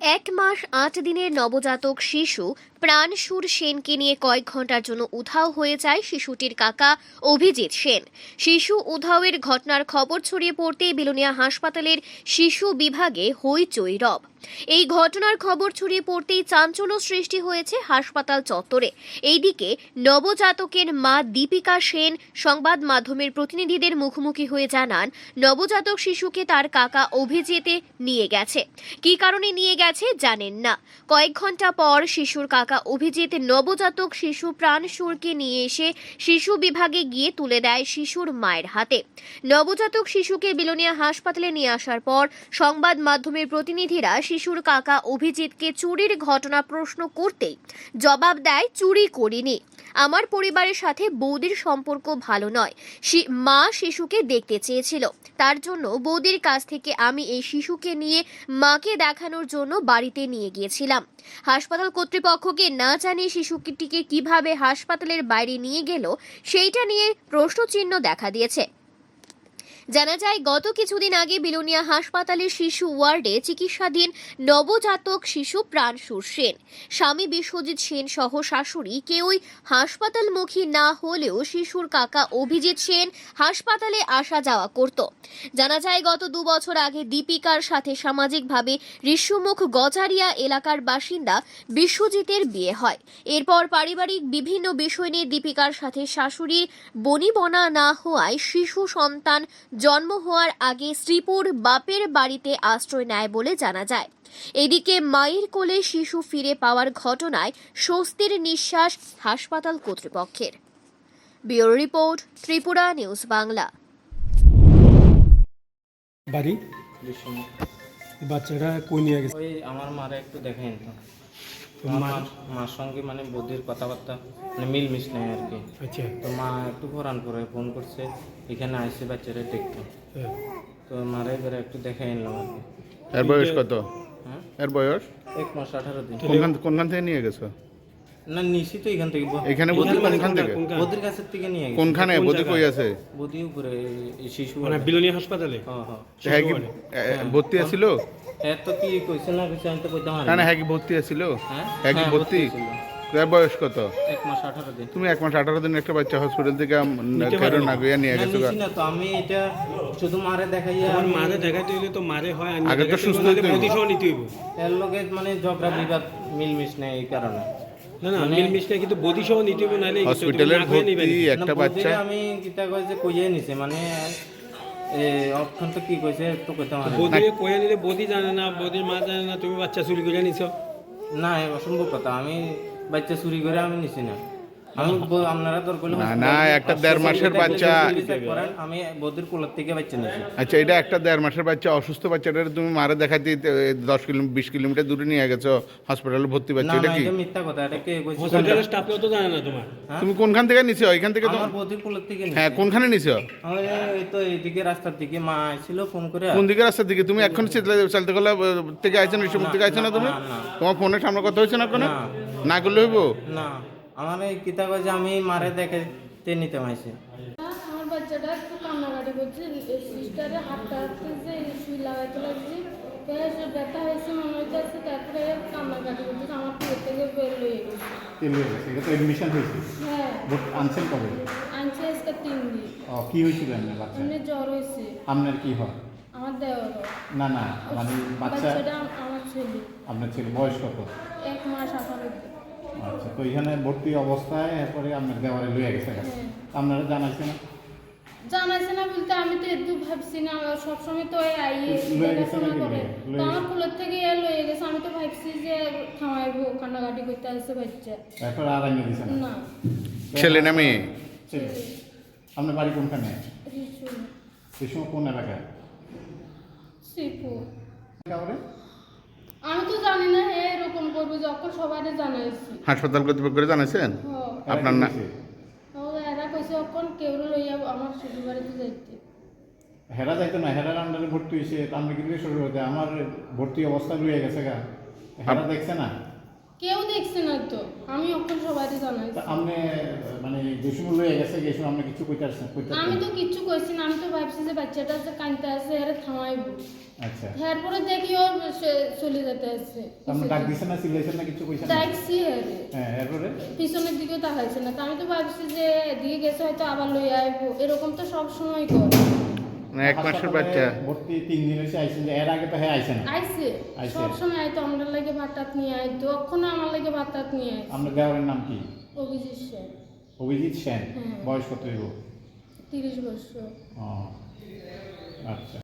এক মাস আট দিনের নবজাতক শিশু প্রাণসুর সেনকে নিয়ে কয়েক ঘণ্টার জন্য উধাও হয়ে যায় শিশুটির কাকা অভিজিৎ সেন। শিশু উধাওয়ের ঘটনার খবর ছড়িয়ে পড়তে বিলোনিয়া হাসপাতালের শিশু বিভাগে হইচই রব। এই ঘটনার খবর ছড়িয়ে পড়তেই চাঞ্চল্য সৃষ্টি হয়েছে হাসপাতাল চত্বরে। এইদিকে নবজাতকের মা দীপিকা সেন সংবাদ মাধ্যমের প্রতিনিধিদের মুখোমুখি হয়ে জানান, নবজাতক শিশুকে তার কাকা অভিজিতে নিয়ে গেছে। কী কারণে নিয়ে গেছে জানেন না। কয়েক ঘণ্টা পর শিশুর কাকা অভিজিৎ নবজাতক শিশু প্রাণ সুরকে নিয়ে এসে শিশু বিভাগে গিয়ে তুলে দেয় শিশুর মায়ের হাতে। নবজাতক শিশুকে বিলোনিয়া হাসপাতালে নিয়ে আসার পর সংবাদ মাধ্যমের প্রতিনিধিরা শিশুর কাকা অভিজিৎকে চুরির ঘটনা প্রশ্ন করতেই জবাব দেয়, চুরি করিনি। আমার পরিবারের সাথে বৌদির সম্পর্ক ভালো নয়। মা শিশুকে দেখতে চেয়েছিল। তার জন্য বৌদির কাছ থেকে আমি এই শিশুকে নিয়ে মাকে দেখানোর জন্য বাড়িতে নিয়ে গিয়েছিলাম। হাসপাতাল কর্তৃপক্ষকে না জানিয়ে শিশুটিকে কীভাবে হাসপাতালের বাইরে নিয়ে গেল, সেইটা নিয়ে প্রশ্নচিহ্ন দেখা দিয়েছে। জানা যায়, গত কিছুদিন আগে বিলোনিয়া হাসপাতালের শিশু ওয়ার্ডে চিকিৎসাধীন নবজাতক শিশু প্রাণসুর সেন। স্বামী বিশ্বজিৎ সেন সহ শাশুড়ি কেউই হাসপাতালমুখী না হলেও শিশুর কাকা অভিজিৎ সেন হাসপাতালে আসা যাওয়া করত। জানা যায়, গত দু বছর আগে দীপিকার সাথে সামাজিকভাবে ঋষ্যমুখ গজারিয়া এলাকার বাসিন্দা বিশ্বজিতের বিয়ে হয়। এরপর পারিবারিক বিভিন্ন বিষয় নিয়ে দীপিকার সাথে শাশুড়ির বনিবনা না হওয়ায় শিশু সন্তান জন্ম হওয়ার আগে শ্রীপুর বাপের বাড়িতে আশ্রয় নেয় বলে জানা যায়। এদিকে মায়ের কোলে শিশু ফিরে পাওয়ার ঘটনায় স্বস্তির নিঃশ্বাস হাসপাতাল কর্তৃপক্ষের। Bureau report Tripura news Bangla. বাড়ি? বাচ্চাটা কই নিয়ে গেছে? ওই আমার মারা একটু দেখেন তো। মার- মার সঙ্গে মানে বৌদির কথাবার্তা মানে মিল মিশ নেই আর কি। আচ্ছা। তো মা একটু ফোরান করে ফোন করছে এখানে আসছে বাচ্চারা দেখতে। হ্যাঁ। তো মারাই এবারে একটু দেখে নিলাম আর কি। এর বয়স কত? হ্যাঁ। এর বয়স? এক মাস আঠারো দিন। কোনখান থেকে নিয়ে গেছো? না নিশি তো এখান থেকে। এখানে বৌদি বৌদির কোনখান থেকে? কোনখান? কাছের থেকে নিয়ে গেছে। কোনখানে? কোন কই আছে? বৌদি উপরে শিশু মানে বিলোনিয়া হাসপাতালে? হ্যাঁ হ্যাঁ। হ্যাঁ কি ভর্তি আছিল? এর তো কি কইছে না কইছে আমি তো কইতে না না না। হ্যাঁ কি ভর্তি আছিল? হ্যাঁ? হ্যাঁ কি হ্যাঁ, ভর্তি? ছিল। বয়স কত? এক মাস আঠারো দিন। তুমি এক মাস আঠারো দিন একটা বাচ্চা হসপিটাল থেকে নিতে না গিয়ে নিয়ে গেছো না তো আমি এটা শুধু মারে আমি- মারে দেখাইতে হইলে তো মারে হয় আর আগে তো সুস্থ হইতে হইব। নিতে হইব। এর লগে মানে ঝগড়া বিবাদ মিলমিশ নেই এই কারণে। না না মানে- মিল মিশটা কিন্তু বডি সহ নিতে হইব নাহলে হসপিটালের ভর্তি না, একটা বৌদিরে বাচ্চা। আমি কিতা কইছে কইয়ে নিছে মানে এ অপশন তো কি কইছে তো কইতে পারি বডি কয়ে নিলে বডি জানে না বডির মা জানে না তুমি বাচ্চা চুরি করে নিছো। না এ অসম্ভব কথা আমি বাচ্চা চুরি করে আমি নিছি না। না, একটা দেড় মাসের বাচ্চা- আমি বৌদির কোলার থেকে বাচ্চা নিছি আচ্ছা এটা একটা দেড় মাসের বাচ্চা অসুস্থ বাচ্চাটা তুমি মারে দেখাতে দশ কিলো বিশ কিলোমিটার দূরে নিয়ে গেছো হসপিটালে ভর্তি বাচ্চা এটা কি? মিথ্যা কথা এটা কে হসপিটালের স্টাফও তো জানে না তোমার। হ্যাঁ? তুমি কোনখান থেকে নিছো? এখান থেকে তো আমার বৌদির থেকে হ্যাঁ কোনখানে নিছো? আমার তো এইদিকে রাস্তার দিকে মা ছিল ফোন করে। কোন দিকে রাস্তার দিকে? তুমি এখন চালতে গেলে থেকে আইছো না সমুদ্র থেকে আইছো না তুমি। তোমার ফোনের সামনে কথা হয়েছে না কোনো? না। না করলে হইব? না। আমার এই কিতা কইছে আমি মারে দেখে তে নিতে মাইছি আমার বাচ্চাটা একটু কান্নাকাটি করছে সিস্টারে হাতটা হাততে যে সুই লাগাইতে লাগছে। ব্যথা হয়েছে মনে হইতেছে তারপরে কান্নাকাটি করছে আমার পেট থেকে বের হয়ে গেছে। হয়ে এটা তো এডমিশন হয়েছে? হ্যাঁ। আনছেন কবে? আনছে আজকে তিন দিন। ও, কি হয়েছিল আপনার বাচ্চা? এমনি জ্বর হয়েছে। আপনার কি হয়? আমার দেওয়ার না না মানে বাচ্চা বাচ্চাটা আমার ছেলে। আপনার ছেলে বয়স কত? এক মাস আঠারো আচ্ছা তো এখানে ভর্তি অবস্থায় এরপরে আপনার দেওয়ারে লয়ে গেছে আপনারা জানাইছে না? জানাইছে না বলতে আমি তো একটু ভাবছি না সবসময় তো দেখাশোনা করে। তো আমার কুলের থেকে এ লয়ে গেছে আমি তো ভাবছি যে থামাইবো কান্নাকাটি করতে আসছে বাচ্চা। এরপরে আর আনিয়ে দিছে না? ছেলে না মেয়ে? আপনার বাড়ি কোনখানে? সময় কোন এলাকায়? কাউরে? আমি তো জানি না হে এরকম করব যখন সবাই জানাইছি। হাসপাতাল কর্তৃপক্ষ করে জানাইছেন? হ্যাঁ আপনার না ও এরা কইছে কোন কেউ লইয়া আমার শ্বশুর বাড়িতে যাইতে। হেরা যাইতো না হেরার আন্ডারে ভর্তি হয়েছে তার কি শ্বশুর আমার ভর্তি অবস্থা লয়ে গেছে গা। হেরা দেখছে না। কেউ দেখছে না তো। আমি জানাইছি তা আপনি মানে যে সময় লয়ে গেছে যে সময় আপনি কিছু কইতে আসছেন কইতে আমি তো কিচ্ছু কইছি না আমি তো ভাবছি যে বাচ্চাটা আছে কানতে আছে এর থামাইব। আচ্ছা। তারপরে দেখি ও সে- চলে যেতে আছে। আপনি ডাক দিছেন না চিল্লাইছেন না কিছু কইছেন না? দেখছি হ্যাঁ এরপরে? পিছনের দিকেও তাকাইছে না। তো আমি তো ভাবছি যে এদিকে গেছে হয়তো আবার লই আইবো। এরকম তো সব সময় করে। এক মাসের বাচ্চা। ভর্তি তিন দিন হয়েছে আইছেন এর আগে তো হ্যাঁ আইছেন আইছে আইছে। সব সময় আইতো আমার লাগে ভাত টাত নিয়ে আইতো। কখনো আমার লাগে ভাত টাত নিয়ে আইছে। আপনার দেওয়ারের নাম কি? অভিজিৎ সেন। অভিজিৎ সেন? হ্যাঁ। বয়স কত হইব? তিরিশ বছর। আচ্ছা।